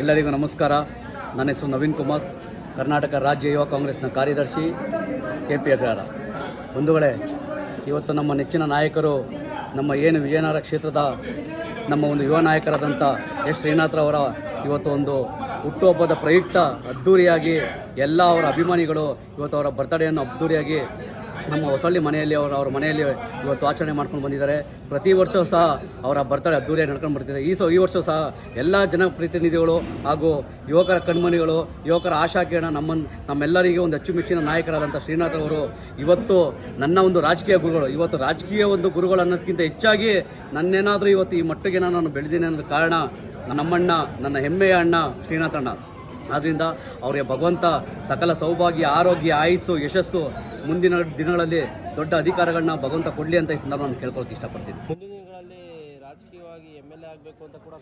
ಎಲ್ಲರಿಗೂ ನಮಸ್ಕಾರ. ನನ್ನ ಹೆಸರು ನವೀನ್ ಕುಮಾರ್. ಕರ್ನಾಟಕ ರಾಜ್ಯ ಯುವ ಕಾಂಗ್ರೆಸ್ನ ಕಾರ್ಯದರ್ಶಿ ಕೆ ಪಿ ಅಗ್ರಹಾರ. ಬಂಧುಗಳೇ, ಇವತ್ತು ನಮ್ಮ ನೆಚ್ಚಿನ ನಾಯಕರು, ನಮ್ಮ ಏನು ವಿಜಯನಗರ ಕ್ಷೇತ್ರದ ನಮ್ಮ ಒಂದು ಯುವ ನಾಯಕರಾದಂಥ ಎಸ್. ಶ್ರೀನಾಥ್ರವರ ಇವತ್ತು ಒಂದು ಹುಟ್ಟುಹಬ್ಬದ ಪ್ರಯುಕ್ತ ಅದ್ಧೂರಿಯಾಗಿ ಎಲ್ಲ ಅವರ ಅಭಿಮಾನಿಗಳು ಇವತ್ತು ಅವರ ಬರ್ತಡೆಯನ್ನು ಅದ್ಧೂರಿಯಾಗಿ ನಮ್ಮ ಹೊಸಳ್ಳಿ ಮನೆಯಲ್ಲಿ ಅವರು ಅವರ ಮನೆಯಲ್ಲಿ ಇವತ್ತು ಆಚರಣೆ ಮಾಡ್ಕೊಂಡು ಬಂದಿದ್ದಾರೆ. ಪ್ರತಿ ವರ್ಷವೂ ಸಹ ಅವರ ಬರ್ತಡೇ ಅದ್ದೂರಿಯಾಗಿ ನಡ್ಕೊಂಡು ಬರ್ತಿದ್ದಾರೆ ಈ ಸೊ ಈ ವರ್ಷವೂ ಸಹ ಎಲ್ಲ ಜನಪ್ರತಿನಿಧಿಗಳು ಹಾಗೂ ಯುವಕರ ಕಣ್ಮಣಿಗಳು, ಯುವಕರ ಆಶಾಕಿರಣ ನಮ್ಮ ನಮ್ಮೆಲ್ಲರಿಗೆ ಒಂದು ಅಚ್ಚುಮೆಚ್ಚಿನ ನಾಯಕರಾದಂಥ ಶ್ರೀನಾಥ್ ಅವರು ಇವತ್ತು ನನ್ನ ಒಂದು ರಾಜಕೀಯ ಗುರುಗಳು. ಇವತ್ತು ರಾಜಕೀಯ ಒಂದು ಗುರುಗಳು ಅನ್ನೋದಕ್ಕಿಂತ ಹೆಚ್ಚಾಗಿ ನನ್ನೇನಾದರೂ ಇವತ್ತು ಈ ಮಟ್ಟಿಗೆ ನಾನು ಬೆಳೆದಿನಿ ಅನ್ನೋದು ಕಾರಣ ನಮ್ಮಣ್ಣ, ನನ್ನ ಹೆಮ್ಮೆಯ ಅಣ್ಣ ಶ್ರೀನಾಥಣ್ಣ ಆದ್ದರಿಂದ ಅವರಿಗೆ ಭಗವಂತ ಸಕಲ ಸೌಭಾಗ್ಯ ಆರೋಗ್ಯ ಆಯುಸ್ಸು ಯಶಸ್ಸು ಮುಂದಿನ ದಿನಗಳಲ್ಲಿ ದೊಡ್ಡ ಅಧಿಕಾರಗಳನ್ನ ಭಗವಂತ ಕೊಡಲಿ ಅಂತ ಈ ಸಂದರ್ಭ ನಾನು ಕೇಳ್ಕೊಳಕ್ಕೆ ಇಷ್ಟಪಡ್ತೀನಿ. ಮುಂದಿನ ದಿನಗಳಲ್ಲಿ ರಾಜಕೀಯವಾಗಿ ಎಂ ಎಲ್ ಎ ಆಗಬೇಕು ಅಂತ ಕೂಡ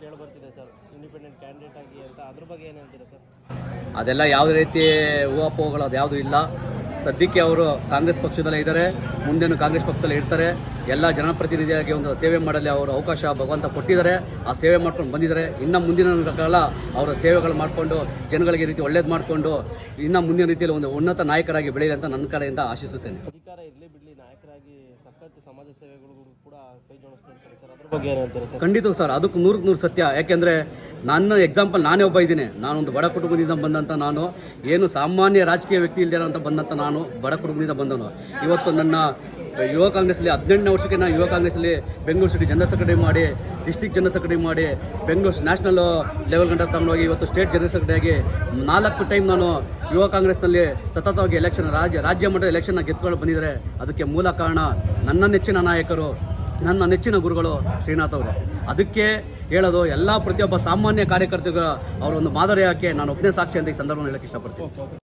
ಕೇಳಿ ಬರ್ತಿದೆ ಸರ್. ಇಂಡಿಪೆಂಡೆಂಟ್ ಕ್ಯಾಂಡಿಡೇಟ್ ಆಗಿ ಅಂತ. ಅದ್ರ ಬಗ್ಗೆ ಏನು ಹೇಳ್ತೀರಾ ಸರ್? ಅದೆಲ್ಲ ಯಾವುದೇ ರೀತಿ ಊಹಾಪೋಹಗಳು ಅದು ಯಾವುದೂ ಇಲ್ಲ. ಸದ್ಯಕ್ಕೆ ಅವರು ಕಾಂಗ್ರೆಸ್ ಪಕ್ಷದಲ್ಲೇ ಇದ್ದಾರೆ. ಮುಂದೇನು ಕಾಂಗ್ರೆಸ್ ಪಕ್ಷದಲ್ಲೇ ಇರ್ತಾರೆ. ಎಲ್ಲ ಜನಪ್ರತಿನಿಧಿಯಾಗಿ ಒಂದು ಸೇವೆ ಮಾಡಲಿ ಅವರು ಅವಕಾಶ ಭಗವಂತ ಕೊಟ್ಟಿದ್ದಾರೆ. ಆ ಸೇವೆ ಮಾಡ್ಕೊಂಡು ಬಂದಿದ್ದಾರೆ. ಇನ್ನು ಮುಂದಿನ ಕಾಲ ಅವರ ಸೇವೆಗಳು ಮಾಡಿಕೊಂಡು ಜನಗಳಿಗೆ ರೀತಿ ಒಳ್ಳೇದು ಮಾಡಿಕೊಂಡು ಇನ್ನು ಮುಂದಿನ ರೀತಿಯಲ್ಲಿ ಒಂದು ಉನ್ನತ ನಾಯಕರಾಗಿ ಬೆಳೆಯಲಿ ಅಂತ ನನ್ನ ಕಡೆಯಿಂದ ಆಶಿಸುತ್ತೇನೆ. ಅಧಿಕಾರ ಇರಲಿ ಬಿಡಲಿ ನಾಯಕರಾಗಿ ಸಖತ್ತು ಸಮಾಜ ಸೇವೆಗಳಿಗೂ ಕೂಡ ಕೈ ಜೋಡಿಸ್ತಾರೆ ಸರ್. ಅದ್ರ ಬಗ್ಗೆ ಏನು ಹೇಳ್ತೀರಾ ಸರ್? ಖಂಡಿತ ಸರ್ ಅದಕ್ಕೆ ನೂರಕ್ಕೆ ನೂರು ಸತ್ಯ. ಯಾಕೆಂದರೆ ನನ್ನ ಎಕ್ಸಾಂಪಲ್ ನಾನೇ ಒಬ್ಬ ಇದ್ದೀನಿ. ನಾನೊಂದು ಬಡ ಕುಟುಂಬದಿಂದ ಬಂದಂಥ ನಾನು, ಏನು ಸಾಮಾನ್ಯ ರಾಜಕೀಯ ವ್ಯಕ್ತಿ ಇಲ್ದಿರೋಂಥ ಬಂದಂಥ ನಾನು, ಬಡ ಕುಟುಂಬದಿಂದ ಬಂದನು ಇವತ್ತು ನನ್ನ ಯುವ ಕಾಂಗ್ರೆಸ್ಲಿ ಹದಿನೆಂಟನೇ ವರ್ಷಕ್ಕೆ ನಾನು ಯುವ ಕಾಂಗ್ರೆಸ್ಲಿ ಬೆಂಗಳೂರು ಸಿಟಿ ಜನರಲ್ ಸೆಕ್ರೆಟರಿ ಮಾಡಿ ಡಿಸ್ಟಿಕ್ ಜನರಲ್ ಸೆಕ್ರೆಟರಿ ಮಾಡಿ, ಬೆಂಗಳೂರು ನ್ಯಾಷನಲ್ ಲೆವೆಲ್ ಗಂಟ ತಗೊಂಡೋಗಿ ಇವತ್ತು ಸ್ಟೇಟ್ ಜನರಲ್ ಸೆಕ್ರೆಟರಿಯಾಗಿ ನಾಲ್ಕು ಟೈಮ್ ನಾನು ಯುವ ಕಾಂಗ್ರೆಸ್ನಲ್ಲಿ ಸತತವಾಗಿ ಎಲೆಕ್ಷನ್ ರಾಜ್ಯ ರಾಜ್ಯ ಮಟ್ಟದ ಎಲೆಕ್ಷನ್ನ ಗೆದ್ಕೊಂಡು ಬಂದಿದ್ದಾರೆ ಅದಕ್ಕೆ ಮೂಲ ಕಾರಣ ನನ್ನ ನೆಚ್ಚಿನ ನಾಯಕರು, ನನ್ನ ನೆಚ್ಚಿನ ಗುರುಗಳು ಶ್ರೀನಾಥ್ ಅವರು. ಅದಕ್ಕೆ ಹೇಳೋದು, ಎಲ್ಲ ಪ್ರತಿಯೊಬ್ಬ ಸಾಮಾನ್ಯ ಕಾರ್ಯಕರ್ತರು ಅವರ ಒಂದು ಮಾದರಿ ಹಾಕಿ ನಾನು ಒಬ್ಬನೇ ಸಾಕ್ಷಿ ಅಂತ ಈ ಸಂದರ್ಭ ಹೇಳಕ್ಕೆ ಇಷ್ಟಪಡ್ತೀನಿ.